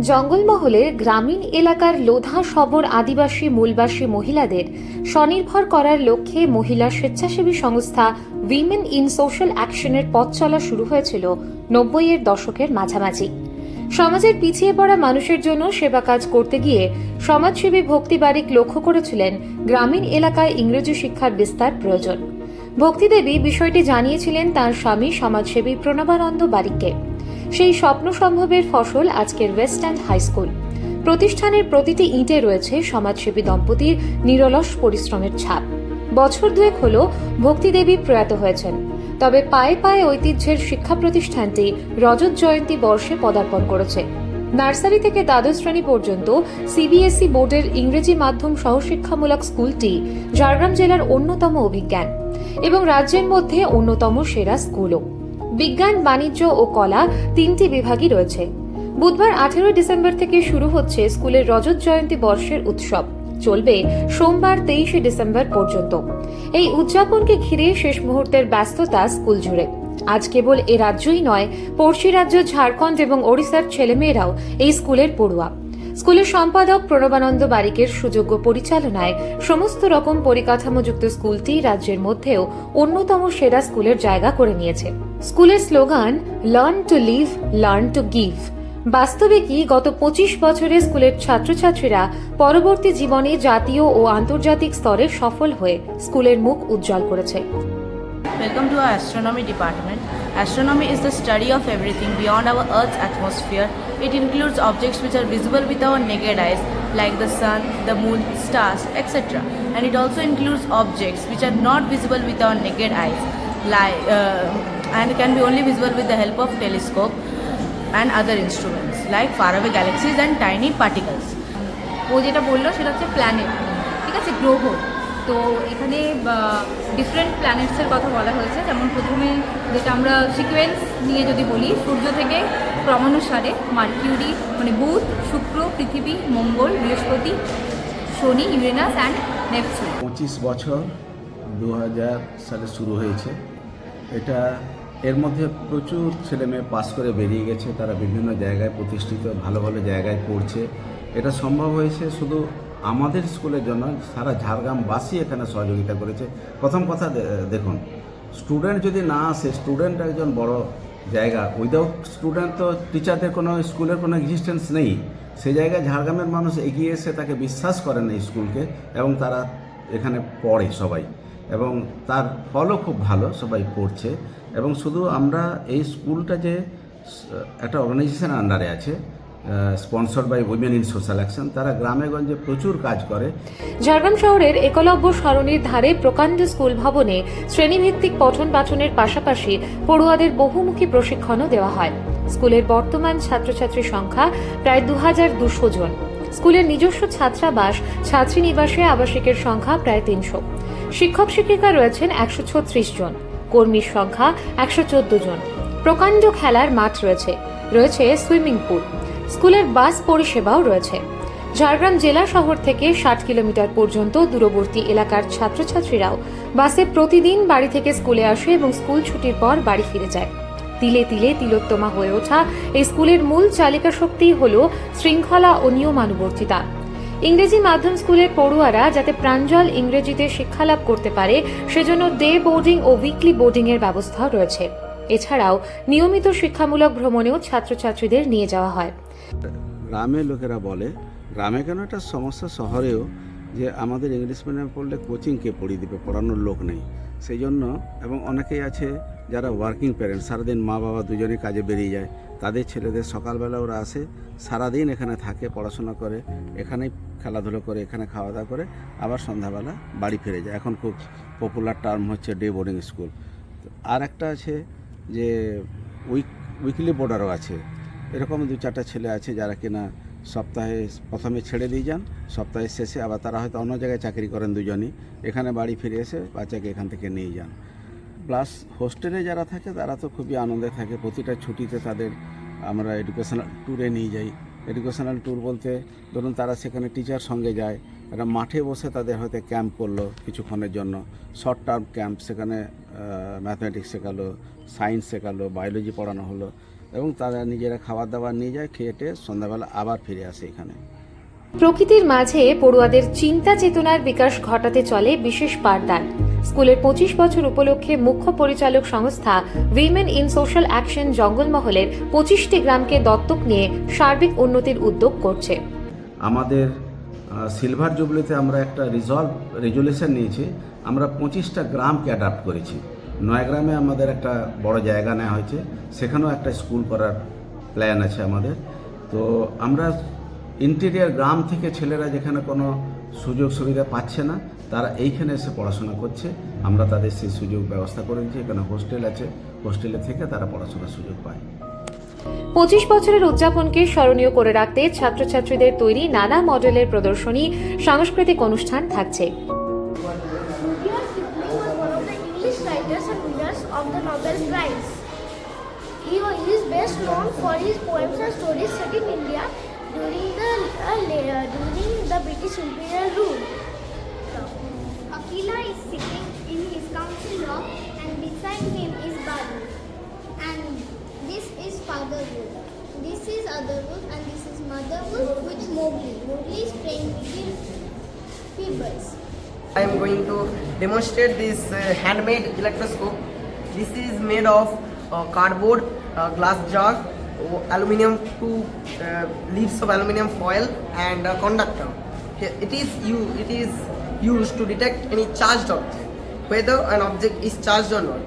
জঙ্গলমহলের গ্রামীণ এলাকার লোধা সবর আদিবাসী মূলবাসী মহিলাদের স্বনির্ভর করার লক্ষ্যে মহিলা স্বেচ্ছাসেবী সংস্থা উইমেন ইন সোশ্যাল অ্যাকশনের পথ চলা শুরু হয়েছিল নব্বইয়ের দশকের মাঝামাঝি। সমাজের পিছিয়ে পড়া মানুষের জন্য সেবা কাজ করতে গিয়ে সমাজসেবী ভক্তি বারিক লক্ষ্য করেছিলেন গ্রামীণ এলাকায় ইংরেজি শিক্ষার বিস্তার প্রয়োজন। ভক্তিদেবী বিষয়টি জানিয়েছিলেন তার স্বামী সমাজসেবী প্রণবানন্দ বারিককে। সেই স্বপ্ন সম্ভবের ফসল আজকের ওয়েস্ট এন্ড হাই স্কুল প্রতিষ্ঠানের প্রতিটি ইঁটে রয়েছে সমাজসেবী দম্পতির নিরলস পরিশ্রমের ছাপ। বছর দুয়েক হল ভক্তিদেবী প্রয়াত হয়েছেন। তবে পায়ে পায়ে ঐতিহ্যের শিক্ষা প্রতিষ্ঠানটি রজত জয়ন্তী বর্ষে পদার্পণ করেছে। নার্সারি থেকে দ্বাদশ শ্রেণি পর্যন্ত সিবিএসই বোর্ডের ইংরেজি মাধ্যম সহশিক্ষামূলক স্কুলটি ঝাড়গ্রাম জেলার অন্যতম অভিজ্ঞান। এবং রাজ্যের মধ্যে অন্যতম সেরা স্কুলও। বিজ্ঞান, বাণিজ্য ও কলা তিনটি বিভাগই রয়েছে। বুধবার আঠেরোই ডিসেম্বর থেকে শুরু হচ্ছে স্কুলের রজত জয়ন্তী বর্ষের উৎসব। চলবে সোমবার তেইশে ডিসেম্বর পর্যন্ত। এই উদযাপনকে ঘিরে শেষ মুহূর্তের ব্যস্ততা স্কুল জুড়ে। আজ কেবল এ রাজ্যই নয়, পড়শি রাজ্য, ঝাড়খণ্ড এবং ওড়িশার ছেলেমেয়েরাও এই স্কুলের পড়ুয়া। স্কুলের সম্পাদক প্রণবানন্দ বারিকের সুযোগ্য পরিচালনায় সমস্ত রকম পরিকাঠামোযুক্ত স্কুলটি রাজ্যের মধ্যেও অন্যতম সেরা স্কুলের জায়গা করে নিয়েছে স্কুলের slogan learn to live learn to give বাস্তবে কি গত পঁচিশ বছরে স্কুলের ছাত্রছাত্রীরা পরবর্তী জীবনে জাতীয় ও আন্তর্জাতিক স্তরে সফল হয়ে স্কুলের মুখ উজ্জ্বল করেছে Welcome to our astronomy department. Astronomy is the study of everything beyond our Earth's atmosphere. It includes objects which are visible with our naked eyes, like the sun, the moon, stars, etc. And it also includes objects which are not visible with our naked eyes, like, uh, and can be only visible with the help of telescope and other instruments, like faraway galaxies and tiny particles. ও যেটা বলল সেটা হচ্ছে planet ঠিক আছে গ্রহ তো এখানে different প্ল্যানেটসের কথা বলা হয়েছে যেমন প্রথমে যেটা আমরা সিকোয়েন্স নিয়ে যদি বলি সূর্য থেকে ক্রমানুসারে মার্কিউরি মানে বুধ, শুক্র, পৃথিবী, মঙ্গল, বৃহস্পতি, শনি, ইউরেনাস অ্যান্ড নেপচুন। পঁচিশ বছর দু হাজার সালে শুরু হয়েছে। এটা এর মধ্যে প্রচুর ছেলে মেয়ে পাস করে বেরিয়ে গেছে। তারা বিভিন্ন জায়গায় প্রতিষ্ঠিত, ভালো ভালো জায়গায় পড়ছে। এটা সম্ভব হয়েছে শুধু আমাদের স্কুলের জন্য, সারা ঝাড়গ্রামবাসী এখানে সহযোগিতা করেছে। প্রথম কথা দেখুন, স্টুডেন্ট যদি না আসে, স্টুডেন্ট একজন বড় জায়গা উইদাউট স্টুডেন্ট তো টিচারদের কোনো স্কুলের কোনো এক্সিস্টেন্স নেই। সেই জায়গায় ঝাড়গ্রামের মানুষ এগিয়ে এসে তাকে বিশ্বাস করেন এই স্কুলকে এবং তারা এখানে পড়ে সবাই। এবং তার ফলও খুব ভালো, সবাই পড়ছে। এবং শুধু আমরা এই স্কুলটা যে একটা অর্গানাইজেশন আন্ডারে আছে sponsor by women in social action তারা গ্রামে গঞ্জে প্রচুর কাজ করে। ঝাড়গ্রাম শহরের একলব্য সরণির ধারে প্রকাণ্ড স্কুল ভবনে শ্রেণীভিত্তিক পঠন পাঠনের পাশাপাশি পড়ুয়াদের বহুমুখী প্রশিক্ষণও দেওয়া হয়। স্কুলের বর্তমান ছাত্রছাত্রী সংখ্যা প্রায় দু হাজার দুশো জন। স্কুলের নিজস্ব ছাত্রাবাস ছাত্রীনিবাসে আবাসিকের সংখ্যা প্রায় তিনশো। শিক্ষক শিক্ষিকা রয়েছেন একশো ছত্রিশ জন। কর্মীর সংখ্যা একশো চোদ্দ জন। প্রকাণ্ড খেলার মাঠ রয়েছে। রয়েছে সুইমিং পুল। স্কুলের বাস পরিষেবাও রয়েছে। ঝাড়গ্রাম জেলা শহর থেকে ষাট কিলোমিটার পর্যন্ত দূরবর্তী এলাকার ছাত্রছাত্রীরাও বাসে প্রতিদিন বাড়ি থেকে স্কুলে আসে এবং স্কুল ছুটির পর বাড়ি ফিরে যায়। তিলে তিলে তিলোত্তমা হয়ে ওঠা এই স্কুলের মূল চালিকা শক্তি হল শৃঙ্খলা ও নিয়মানুবর্তিতা। ইংরেজি মাধ্যম স্কুলের পড়ুয়ারা যাতে প্রাঞ্জল ইংরেজিতে শিক্ষালাভ করতে পারে, সেজন্য ডে বোর্ডিং ও উইকলি বোর্ডিং এর ব্যবস্থাও রয়েছে। এছাড়াও নিয়মিত শিক্ষামূলক ভ্রমণেও ছাত্রছাত্রীদের নিয়ে যাওয়া হয়। গ্রামের লোকেরা বলে, গ্রামে কেন একটা সমস্যা শহরেও যে আমাদের ইংলিশ মিডিয়াম পড়লে কোচিং কে পড়িয়ে দেবে, পড়ানোর লোক নেই। সেই জন্য এবং অনেকেই আছে যারা ওয়ার্কিং প্যারেন্টস সারাদিন মা বাবা দুজনে কাজে বেরিয়ে যায়। তাদের ছেলেদের সকালবেলা ওরা আসে, সারাদিন এখানে থাকে, পড়াশোনা করে এখানেই খেলাধুলো করে, এখানে খাওয়া দাওয়া করে, আবার সন্ধ্যাবেলা বাড়ি ফিরে যায়। এখন খুব পপুলার টার্ম হচ্ছে ডে বোর্ডিং স্কুল আর একটা আছে যে উইক উইকলি বোর্ডারও আছে। এরকম দু চারটা ছেলে আছে যারা কিনা সপ্তাহে প্রথমে ছেড়ে দিয়ে যান, সপ্তাহের শেষে আবার তারা হয়তো অন্য জায়গায় চাকরি করেন দুজনই। এখানে বাড়ি ফিরে এসে বাচ্চাকে এখান থেকে নিয়ে যান। প্লাস হোস্টেলে যারা থাকে তারা তো খুবই আনন্দে থাকে। প্রতিটা ছুটিতে তাদের আমরা এডুকেশনাল ট্যুরে নিয়ে যাই। এডুকেশনাল ট্যুর বলতে ধরুন তারা সেখানে টিচার সঙ্গে যায় একটা মাঠে বসে তাদের হয়তো ক্যাম্প করল কিছুক্ষণের জন্য। শর্ট টার্ম ক্যাম্প সেখানে ম্যাথমেটিক্স শেখালো সায়েন্স শেখালো বায়োলজি পড়ানো হলো এবং তারা নিজেরা খাবার দাবার নিয়ে যায় খেয়ে টেয়ে সন্ধ্যাবেলা আবার ফিরে আসে এখানে। প্রকৃতির মাঝে পড়ুয়াদের চিন্তা চেতনার বিকাশ ঘটাতে চলে বিশেষ পাঠদান। স্কুলের পঁচিশ বছর উপলক্ষে মুখ্য পরিচালক সংস্থা উইমেন ইন সোশ্যাল অ্যাকশন জঙ্গলমহলের পঁচিশটি গ্রামকে দত্তক নিয়ে সার্বিক উন্নতির উদ্যোগ করছে। আমাদের সিলভার জুবলিতে আমরা একটা রিজলভ রেজুলেশন নিয়েছি। আমরা পঁচিশটা গ্রামকে অ্যাডাপ্ট করেছি। নয় গ্রামে আমাদের একটা বড় জায়গা নেওয়া হয়েছে। সেখানেও একটা স্কুল করার প্ল্যান আছে আমাদের। তো আমরা ইন্টেরিয়ার গ্রাম থেকে ছেলেরা যেখানে কোনো সুযোগ সুবিধা পাচ্ছে না, তারা এইখানে এসে পড়াশোনা করছে। আমরা তাদের সেই সুযোগ ব্যবস্থা করে দিচ্ছি এখানে হোস্টেল আছে। হোস্টেলে থেকে তারা পড়াশোনার সুযোগ পায়। পঁচিশ বছরের উদযাপনকে স্মরণীয় করে রাখতে ছাত্রছাত্রীদের তৈরি নানা মডেলের প্রদর্শনী, সাংস্কৃতিক অনুষ্ঠান থাকছে। Akila is sitting in his council room and beside him is father wolf. This is other wolf and this is mother wolf with Mowgli. Mowgli is playing with pebbles. I am going to demonstrate this uh, handmade electroscope. This is made of uh, cardboard, uh, glass jar, aluminium, two uh, leaves of aluminium foil, and a conductor. It is. It is used to detect any charged object, whether an object is charged or not.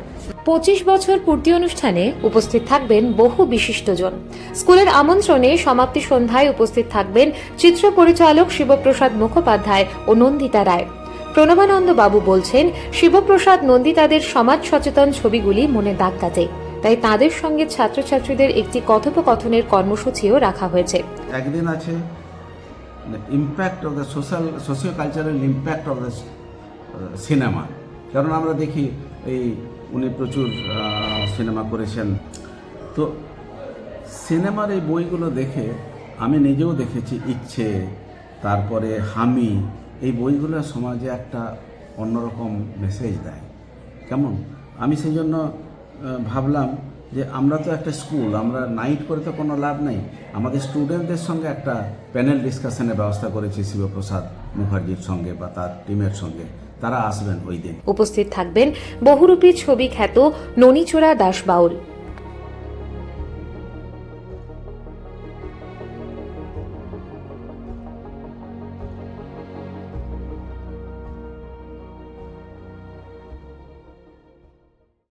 পঁচিশ বছর পূর্তি অনুষ্ঠানে উপস্থিত থাকবেন বহু বিশিষ্টজন। স্কুলের আমন্ত্রণে সমাপ্তি সন্ধ্যায় উপস্থিত থাকবেন চিত্র পরিচালক শিবপ্রসাদ মুখোপাধ্যায় ও নন্দিতা রায়। প্রণবানন্দ বাবু বলছেন, শিবপ্রসাদ নন্দিতাদের সমাজ সচেতন ছবিগুলি মনে দাগ কাটে। তাই তাদের সঙ্গে ছাত্রছাত্রীদের একটি কথোপকথনের কর্মসূচিও রাখা হয়েছে। একদিন আছে impact of the social socio cultural impact of the cinema কারণ আমরা দেখি এই উনি প্রচুর সিনেমা করেছেন। তো সিনেমার এই বইগুলো দেখে আমি নিজেও দেখেছি ইচ্ছে, তারপরে হামি, এই বইগুলো সমাজে একটা অন্যরকম মেসেজ দেয়। কেমন? আমি সেই জন্য ভাবলাম যে আমরা তো একটা স্কুল আমরা নাইট করে তো কোনো লাভ নেই। আমাদের স্টুডেন্টদের সঙ্গে একটা প্যানেল ডিসকাশনের ব্যবস্থা করেছি শিবপ্রসাদ মুখার্জির সঙ্গে বা তার টিমের সঙ্গে। তারা আসবেন ওই দিন। উপস্থিত থাকবেন বহুরূপী ছবি খ্যাত ননিচোরা দাস বাউল